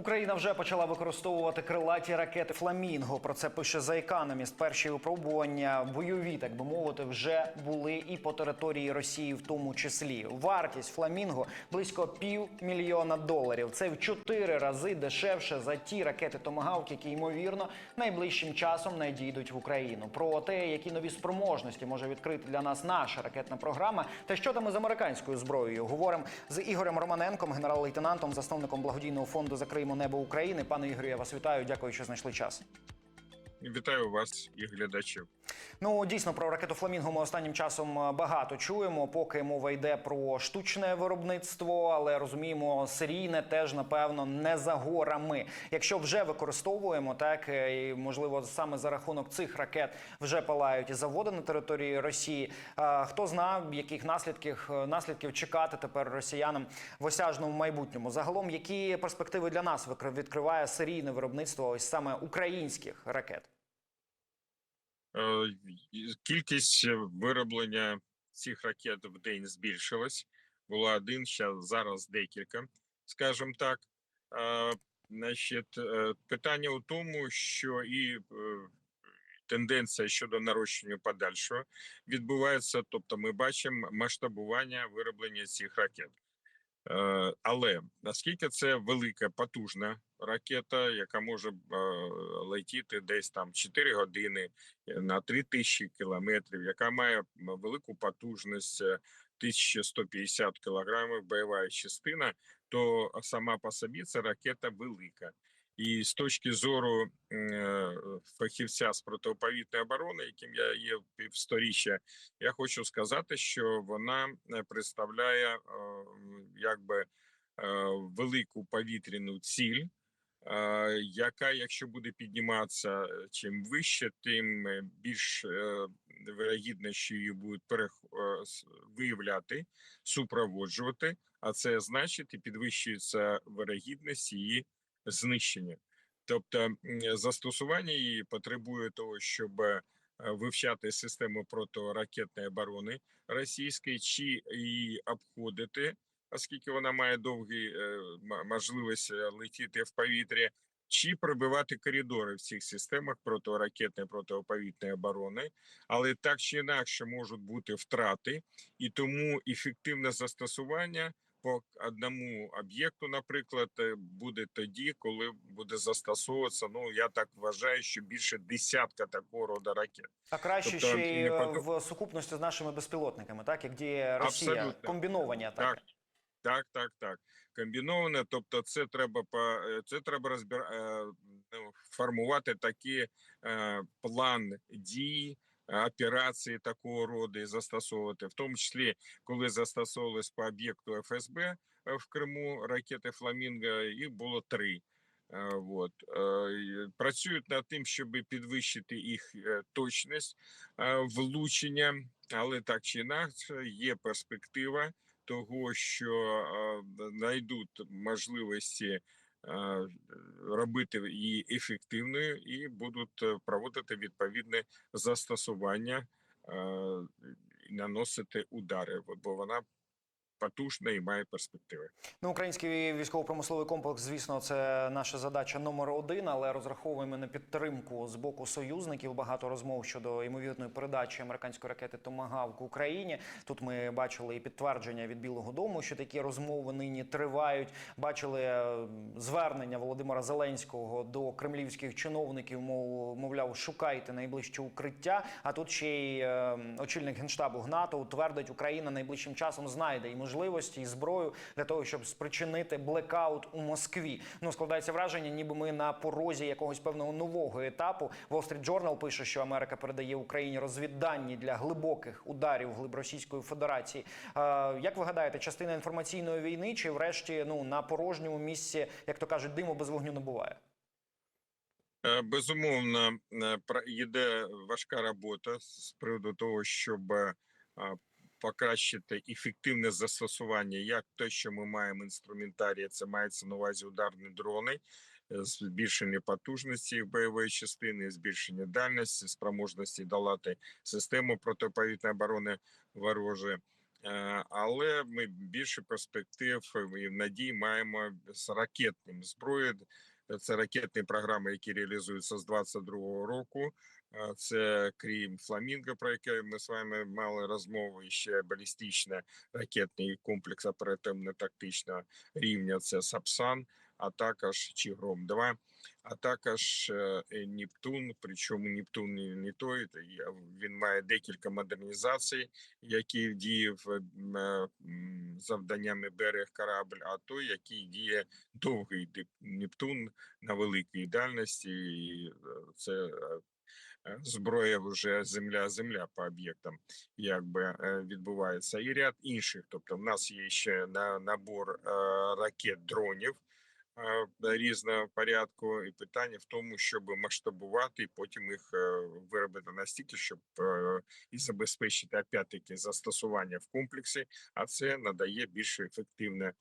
Україна вже почала використовувати крилаті ракети Фламінго. Про це пише The Economist. Перші випробування бойові, так би мовити, вже були і по території Росії, в тому числі. Вартість Фламінго близько півмільйона доларів. Це в чотири рази дешевше за ті ракети Томагавк, які ймовірно найближчим часом надійдуть в Україну. Про те, які нові спроможності може відкрити для нас наша ракетна програма, та що там із американською зброєю. Говоримо з Ігорем Романенком, генерал-лейтенантом, засновником благодійного фонду Закриємо небо України. Пане Ігорю, я вас вітаю. Дякую, що знайшли час. Вітаю вас і глядачів. Ну дійсно про ракету Фламінго ми останнім часом е, багато чуємо. Поки мова йде про штучне виробництво, але розуміємо, серійне теж напевно не за горами. Якщо вже використовуємо, так е, і можливо саме за рахунок цих ракет вже палають і заводи на території Росії. е, Хто зна, яких наслідків наслідків чекати тепер росіянам в осяжному майбутньому? Загалом, які перспективи для нас відкриває серійне виробництво ось саме українських ракет? Е, Кількість вироблення цих ракет в день збільшилась. Було один, зараз декілька, скажімо так. Е, Значить, е, питання у тому, що і е, тенденція щодо нарощення подальшого відбувається. Тобто, ми бачимо масштабування вироблення цих ракет. Е, Але наскільки це велика потужна ракета, яка може е, летіти десь там 4 години е, на 3000 кілометрів, яка має велику потужність е, 1150 кілограмів бойова частина, то сама по собі ця ракета велика. І з точки зору е, фахівця з протиповітної оборони, яким я є півсторіччя, я хочу сказати, що вона е, представляє е, якби велику повітряну ціль, яка, якщо буде підніматися чим вище, тим більш вирогідно, що її будуть виявляти, супроводжувати, а це значить і підвищується вирогідність її знищення. Тобто застосування її потребує того, щоб е, вивчати систему протиракетної оборони російської, чи її обходити, оскільки вона має довгі е, можливість е, летіти в повітрі, чи пробивати коридори в цих системах протиракетної протиповітної оборони, але так чи інакше можуть бути втрати, і тому ефективне застосування по одному об'єкту, наприклад, е, буде тоді, коли буде застосовуватися. Ну я так вважаю, що більше десятка такого роду ракет. А краще Тобто, ще й не е, в сукупності з нашими безпілотниками, так як діє Росія, Абсолютно. комбіновані атаки. Так, так, так, так. Комбіноване, тобто, це треба по е, це треба розбир... е, ну, формувати такий е, план дій. Операції такого роду і застосовувати, в тому числі коли застосовувались по об'єкту ФСБ е, в Криму ракети Фламінго, їх було три. Вот. Е, і Працюють над тим, щоб підвищити їх точність влучення, але так чи інакше є перспектива того, що знайдуть можливості робити її ефективною і будуть е, проводити відповідне застосування наносити удари, бо вона потужна і має перспективи. Ну, український військово-промисловий комплекс, звісно, це наша задача номер один, але розраховуємо на підтримку з боку союзників. Багато розмов щодо ймовірної передачі американської ракети Томагавк Україні. Тут ми бачили і підтвердження від Білого Дому, що такі розмови нині тривають. Бачили е, звернення Володимира Зеленського до кремлівських чиновників. Мов мовляв, шукайте найближче укриття. А тут ще й е, очільник генштабу ГНАТО твердить, Україна найближчим часом знайде і можливості, і зброю для того, щоб спричинити блекаут у Москві. Ну складається враження, ніби ми на порозі якогось певного нового етапу. Wall Street Journal пише, що Америка передає Україні розвіддані для глибоких ударів глиб Російської Федерації. Е, як ви гадаєте, частина інформаційної війни, чи врешті ну на порожньому місці, як то кажуть, диму без вогню не буває? Е, Безумовно, е, йде важка робота з приводу того, щоб е, покращити ефективне застосування, як те, що ми маємо інструментарія, це мається на увазі ударні дрони, е, збільшення потужності бойової частини, збільшення дальності, спроможності долати систему протиповітної оборони вороже. Е, Але ми більше перспектив і надій маємо з ракетним зброєю. Це ракетні програми, які реалізуються з 22-го року. Це крім Фламінго, про яке ми з вами мали розмову, і ще балістичний ракетний комплекс оперативно-тактичного рівня. Це Сапсан, а також Чігром 2 а також е, е, Нептун. Причому Нептун не, той, він має декілька модернізацій, які діє в м, е, завданнями берег корабль, а той, який діє довгий Нептун на великій дальності. І це зброя вже земля-земля по об'єктам, якби е, відбувається, і ряд інших. Тобто, в нас є ще на набор е, ракет дронів різного порядку, і питання в тому, щоб масштабувати і потім їх виробити настільки, щоб і забезпечити опять-таки застосування в комплексі, а це надає більш ефективне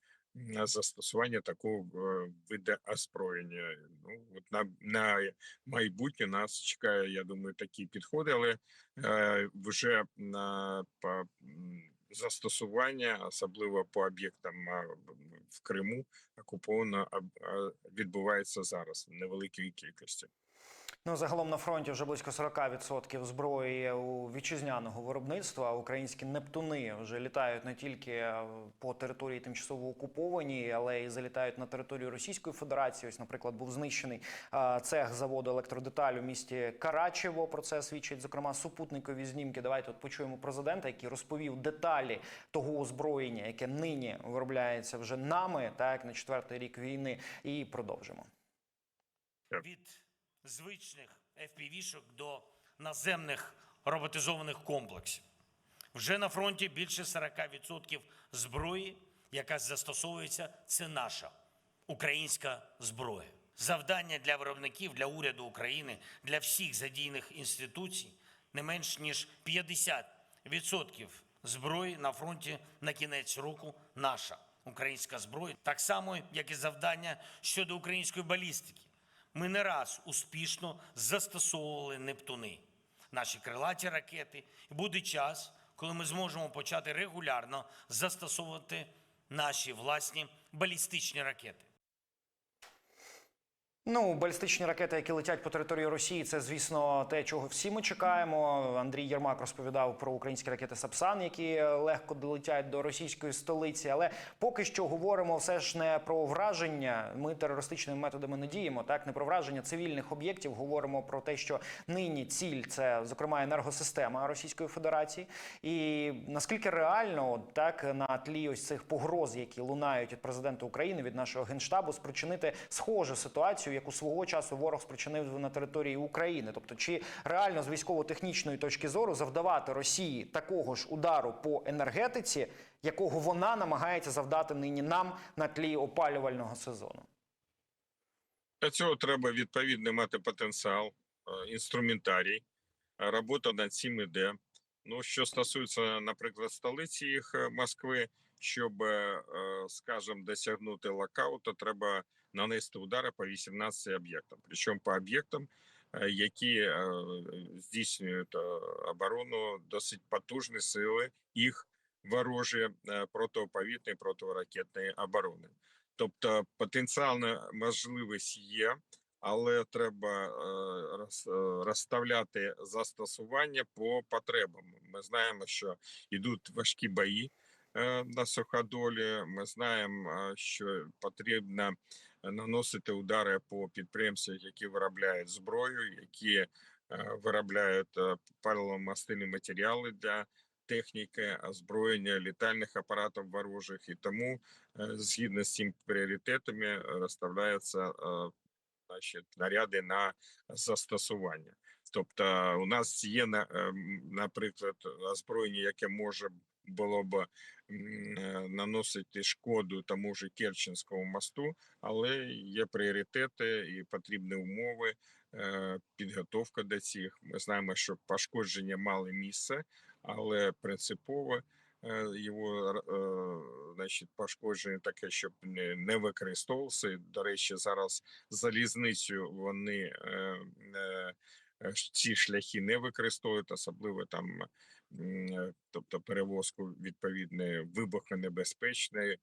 застосування такого е, виду озброєння. Ну от на, на майбутнє нас чекає, я думаю, такі підходи, але е, вже на по, застосування, особливо по об'єктам в Криму, окуповано відбувається зараз в невеликій кількості. Ну, загалом на фронті вже близько 40% зброї у вітчизняного виробництва. Українські нептуни вже літають не тільки е, по території тимчасово окупованій, але й залітають на територію Російської Федерації. Ось, наприклад, був знищений е, цех заводу електродеталь у місті Карачево. Про це свідчать зокрема супутникові знімки. Давайте от почуємо президента, який розповів деталі того озброєння, яке нині виробляється вже нами, так на четвертий рік війни, і продовжимо. від звичних FPV-шок до наземних роботизованих комплексів. Вже на фронті більше 40% зброї, яка застосовується, це наша українська зброя. Завдання для виробників, для уряду України, для всіх задійних інституцій не менш ніж 50% зброї на фронті на кінець року наша українська зброя, так само як і завдання щодо української балістики. Ми не раз успішно застосовували Нептуни, наші крилаті ракети. І буде час, коли ми зможемо почати регулярно застосовувати наші власні балістичні ракети. Ну, балістичні ракети, які летять по території Росії, це звісно те, чого всі ми чекаємо. Андрій Єрмак розповідав про українські ракети Сапсан, які легко долетять до російської столиці. Але поки що говоримо все ж не про враження. Ми терористичними методами не діємо. Так, не про враження цивільних об'єктів. Говоримо про те, що нині ціль це зокрема енергосистема Російської Федерації. І наскільки реально, так на тлі ось цих погроз, які лунають від президента України, від нашого генштабу, спричинити схожу ситуацію, яку свого часу ворог спричинив на території України. Тобто, чи реально з військово-технічної точки зору завдавати Росії такого ж удару по енергетиці, якого вона намагається завдати нині нам на тлі опалювального сезону? Для цього треба відповідно мати потенціал, е, інструментарій. Е, Робота над цим іде. Ну, що стосується, наприклад, столиці їх е, Москви, щоб, скажімо, досягнути локауту, треба нанести удари по 18 об'єктам. Причому по об'єктам, е, які е, здійснюють е, оборону, досить потужні сили їх ворожі протиповітної протиракетної оборони. Тобто потенціальна можливість є, але треба розставляти застосування по потребам. Ми знаємо, що йдуть важкі бої на суходолі. Ми знаємо, що потрібно наносити удари по підприємствах, які виробляють зброю, які е, виробляють е, паливно-мастильні матеріали для техніки, озброєння літальних апаратів ворожих, і тому е, згідно з цими пріоритетами розставляються значить, наряди на застосування. Тобто, у нас є на- е, наприклад, озброєння, яке може було б е, наносити шкоду тому ж Керченському мосту, але є пріоритети і потрібні умови, е, підготовка до цих. Ми знаємо, що пошкодження мали місце, але принципово е, його значить, пошкодження таке, щоб не, використовувався. До речі, зараз залізницю вони ці шляхи не використовують, особливо там, тобто перевозку відповідної вибухонебезпечної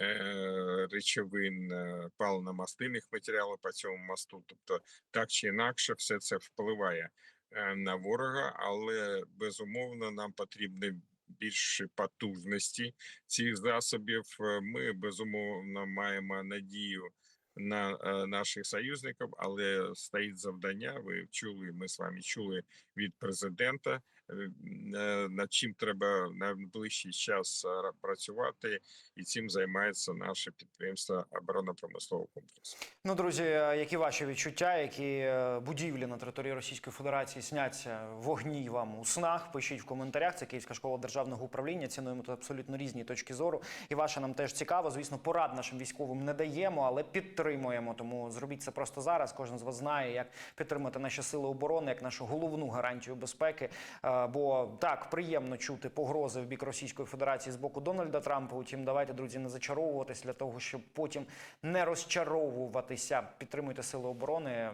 е, речовин, е, паливно-мастильних матеріалів по цьому мосту. Тобто, так чи інакше, все це впливає е, на ворога, але безумовно нам потрібні більші потужності цих засобів. Е, Ми безумовно маємо надію на е, наших союзників, але стоїть завдання. Ви чули, ми з вами чули від президента. Е, е, Над чим треба на найближчий час е, працювати, і цим займається наше підприємство оборонно-промислового комплексу. Ну, друзі, е, які ваші відчуття, які е, будівлі на території Російської Федерації сняться вогні вам у снах? Пишіть в коментарях. Це Київська школа державного управління. Цінуємо тут абсолютно різні точки зору. І ваша нам теж цікаво. Звісно, порад нашим військовим не даємо, але підтримуємо. Тому зробіть це просто зараз. Кожен з вас знає, як підтримати наші сили оборони, як нашу головну гарантію безпеки. Е, Бо так приємно чути погрози в бік Російської Федерації з боку Дональда Трампа. Утім, давайте, друзі, не зачаровуватись для того, щоб потім не розчаровуватися. Підтримуйте сили оборони.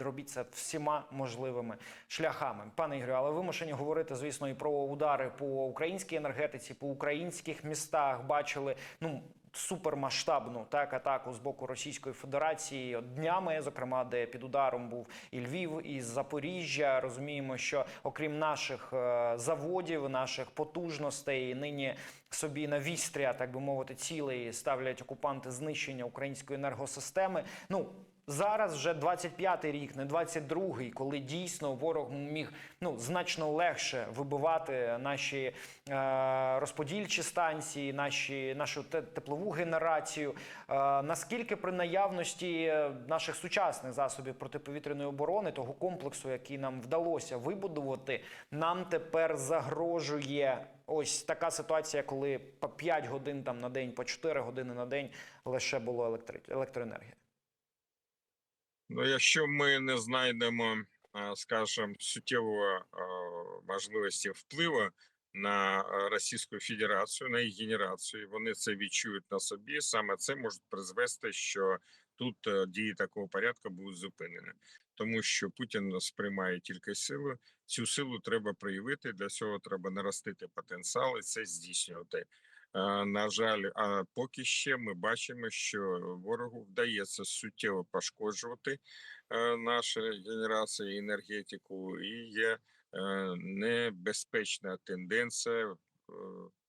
Робіть це всіма можливими шляхами. Пане Ігорю, але вимушені говорити, звісно, і про удари по українській енергетиці, по українських містах. Бачили ну супермасштабну так атаку з боку Російської Федерації днями, зокрема, де під ударом був і Львів, і Запоріжжя. Розуміємо, що окрім наших е, заводів, наших потужностей, нині собі на вістря, так би мовити, цілей ставлять окупанти знищення української енергосистеми. Ну Зараз вже 25-й рік, не 22-й, коли дійсно ворог міг ну значно легше вибивати наші е, розподільчі станції, наші нашу те- теплову генерацію. Е, наскільки при наявності наших сучасних засобів протиповітряної оборони, того комплексу, який нам вдалося вибудувати, нам тепер загрожує ось така ситуація, коли по 5 годин там на день, по 4 години на день лише було електри... електроенергія. Ну, якщо ми не знайдемо, а, скажімо, суттєвої можливості впливу на Російську Федерацію, на їх генерацію, вони це відчують на собі. Саме це може призвести, що тут е, дії такого порядку будуть зупинені, тому що Путін сприймає тільки силу. Цю силу треба проявити. Для цього треба наростити потенціал і це здійснювати. Е, На жаль, а поки ще ми бачимо, що ворогу вдається суттєво пошкоджувати е, наші генерації енергетику, і є е, небезпечна тенденція е,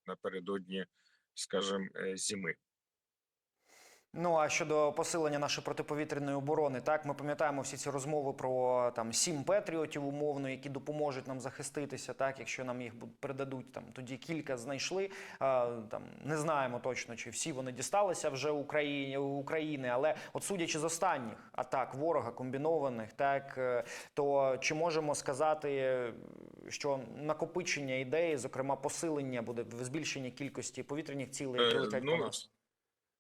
напередодні, скажімо, е, зими. Ну а щодо посилення нашої протиповітряної оборони, так ми пам'ятаємо всі ці розмови про там сім патріотів, умовно, які допоможуть нам захиститися. Так, якщо нам їх передадуть, там тоді кілька знайшли. А, там не знаємо точно, чи всі вони дісталися вже Україні України. Але от судячи з останніх атак ворога комбінованих, так е, то чи можемо сказати, що накопичення ідеї, зокрема посилення, буде в збільшення кількості повітряних цілей, які Е, летять по нас?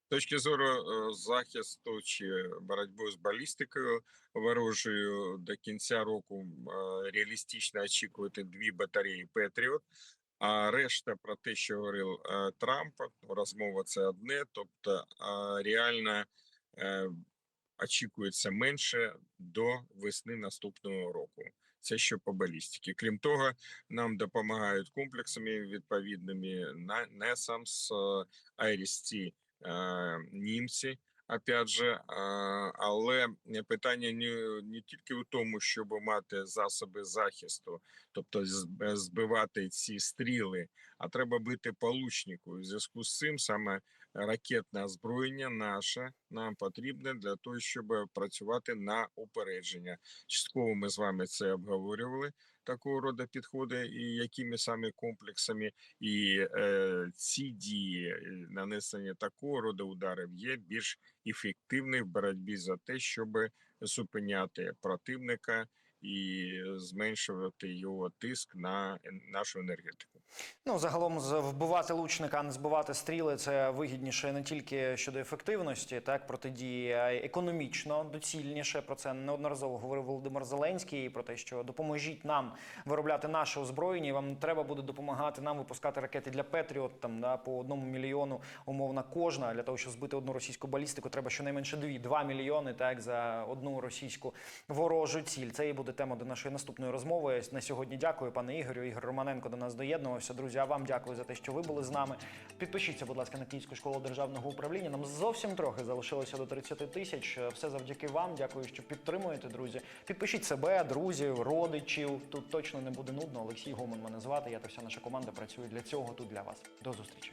З точки зору е, захисту чи боротьби з балістикою ворожою до кінця року е, реалістично очікувати дві батареї Петріот. А решта про те, що говорив е, Трамп, розмова це одне, тобто реально е, очікується менше до весни наступного року. Це що по балістиці. Крім того, нам допомагають комплексами відповідними на NESAMS, IRIS-T, е, німці. Опять же, е, але питання не, не тільки в тому, щоб мати засоби захисту, тобто збивати ці стріли, а треба бути получнику. У зв'язку з цим саме ракетне озброєння наше нам потрібне для того, щоб працювати на упередження. Частково ми з вами це обговорювали. Такого роду підходи, і якими саме комплексами, і е, ці дії е, нанесення такого роду ударів є більш ефективні в боротьбі за те, щоб зупиняти противника і зменшувати його тиск на нашу енергетику. Ну, загалом вбивати лучника, а не збивати стріли це вигідніше не тільки щодо ефективності, так протидії, а й економічно доцільніше. Про це неодноразово говорив Володимир Зеленський. Про те, що допоможіть нам виробляти наше озброєння. і Вам треба буде допомагати нам випускати ракети для Петріот там да, по одному мільйону умовно кожна. Для того, щоб збити одну російську балістику, треба щонайменше дві, два мільйони так за одну російську ворожу ціль. Це і буде тема до нашої наступної розмови. На сьогодні дякую, пане Ігорю. Ігор Романенко до нас доєднувався. Друзі, а вам дякую за те, що ви були з нами. Підпишіться, будь ласка, на Київську школу державного управління. Нам зовсім трохи залишилося до 30 тисяч. Все завдяки вам. Дякую, що підтримуєте, друзі. Підпишіть себе, друзів, родичів. Тут точно не буде нудно. Олексій Гоман мене звати. Я та вся наша команда працює для цього тут для вас. До зустрічі.